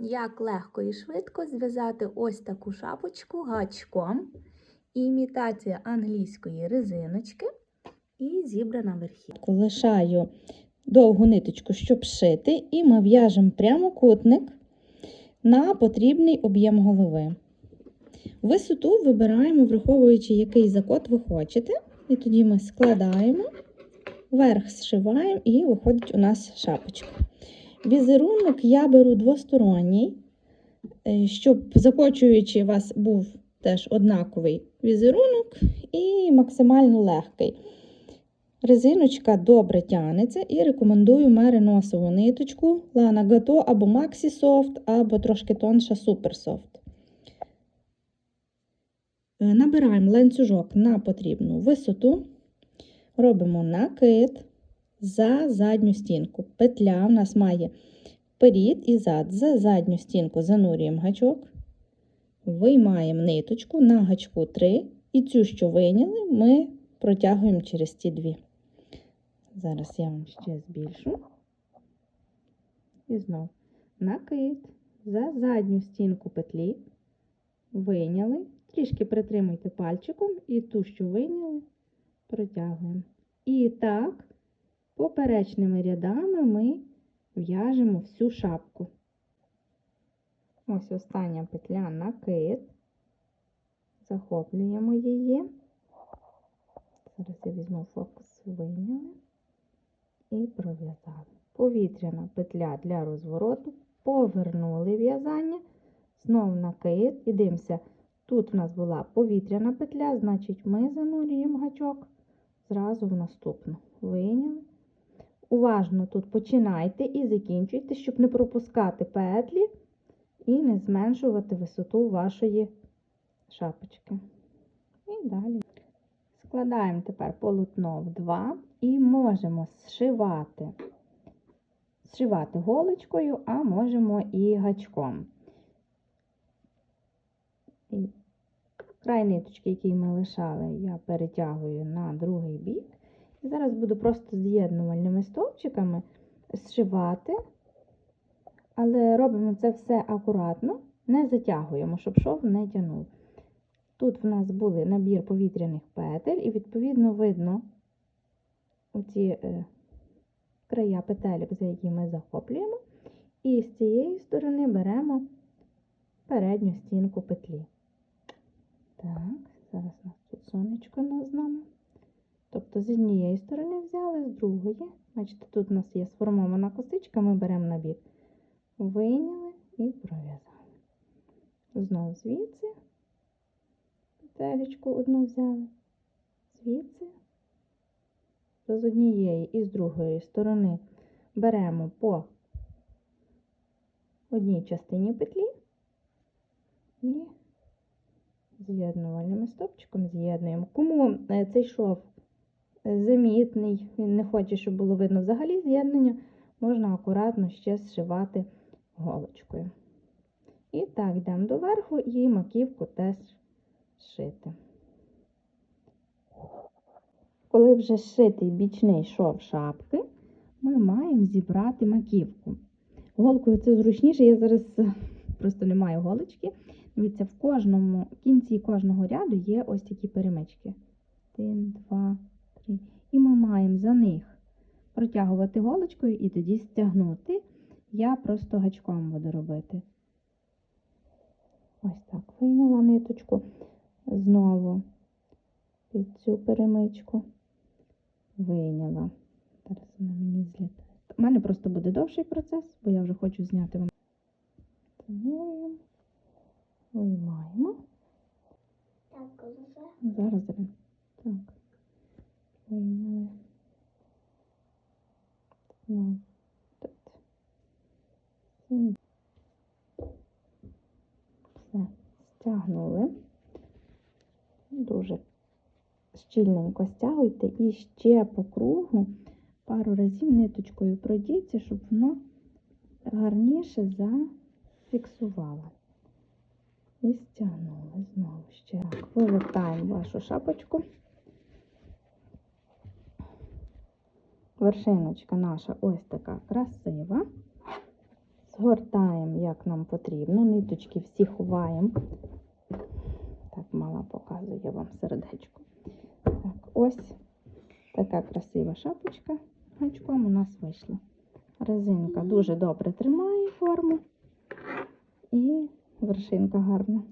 як легко і швидко зв'язати ось таку шапочку гачком. Імітація англійської резиночки і зібрана верхівка. Лишаю довгу ниточку, щоб шити, і ми в'яжемо прямокутник на потрібний об'єм голови. Висоту вибираємо, враховуючи, який закот ви хочете. І тоді ми складаємо, верх зшиваємо і виходить у нас шапочка. Візерунок я беру двосторонній, е, щоб закочуючи у вас був теж однаковий візерунок і максимально легкий. Резиночка добре тягнеться і рекомендую мериносову ниточку Lana Gato або Maxi Soft, або трошки тонша Super Soft. Е, Набираємо ланцюжок на потрібну висоту, робимо накид за задню стінку. Петля у нас має перед і зад. За задню стінку занурюємо гачок, виймаємо ниточку на гачку 3, і цю, що вийняли, ми протягуємо через ті дві. Зараз я вам ще збільшу. І знов накид за задню стінку петлі. Вийняли. Трішки притримуйте пальчиком і ту, що вийняли, протягуємо. І так, поперечними рядами ми в'яжемо всю шапку. Ось остання петля накид. Захоплюємо її. Зараз я візьму фокус, вийняли і пров'язали. Повітряна петля для розвороту, повернули в'язання, знову накид і дивимося. Тут в нас була повітряна петля, значить ми занурюємо гачок зразу в наступну. Вийняли. Уважно тут починайте і закінчуйте, щоб не пропускати петлі і не зменшувати висоту вашої шапочки. І далі. Складаємо тепер полотно в два і можемо зшивати, зшивати голочкою, а можемо і гачком. І край ниточки, який ми лишали, я перетягую на другий бік. І зараз буду просто з'єднувальними стовпчиками зшивати, але робимо це все акуратно, не затягуємо, щоб шов не тягнув. Тут в нас були набір повітряних петель, і, відповідно, видно оці е, края петелек, за які ми захоплюємо. І з цієї сторони беремо передню стінку петлі. Так, зараз у нас тут сонечко з нами. Тобто з однієї сторони взяли, з другої. Бачите, тут у нас є сформована косичка, ми беремо набір, вийняли і пров'язали. Знову звідси петелечку одну взяли, звідси, з однієї і з другої сторони беремо по одній частині петлі і з'єднувальним стопчиком з'єднуємо. Кому е, цей шов замітний, він не хоче, щоб було видно взагалі з'єднання, можна акуратно ще зшивати голочкою. І так, йдемо до верху і маківку теж шити. Коли вже зшитий бічний шов шапки, ми маємо зібрати маківку. Голкою це зручніше, я зараз просто не маю голочки. Дивіться, в кожному кінці кожного ряду є ось такі перемички. Один, два, три. І ми маємо за них протягувати голочкою і тоді стягнути. Я просто гачком буду робити. Ось так, вийняла ниточку знову під цю перемичку. Вийняла. Зараз вона мені злітає. У мене просто буде довший процес, бо я вже хочу зняти вам. Виймаємо. Так. Зараз зараз. Так. Вийняли. Ну, тут. Все. Все. Стягнули. Дуже щільненько стягуйте і ще по кругу пару разів ниточкою пройдіться, щоб воно гарніше зафіксувало. І стягнули знову ще. Так, вивертаємо вашу шапочку. Вершиночка наша ось така красива згортаємо, як нам потрібно. Ниточки всі ховаємо. Так, мала показує вам сердечко. Так, ось така красива шапочка. Гачком у нас вийшла. Резинка дуже добре тримає форму. І вершинка гарна.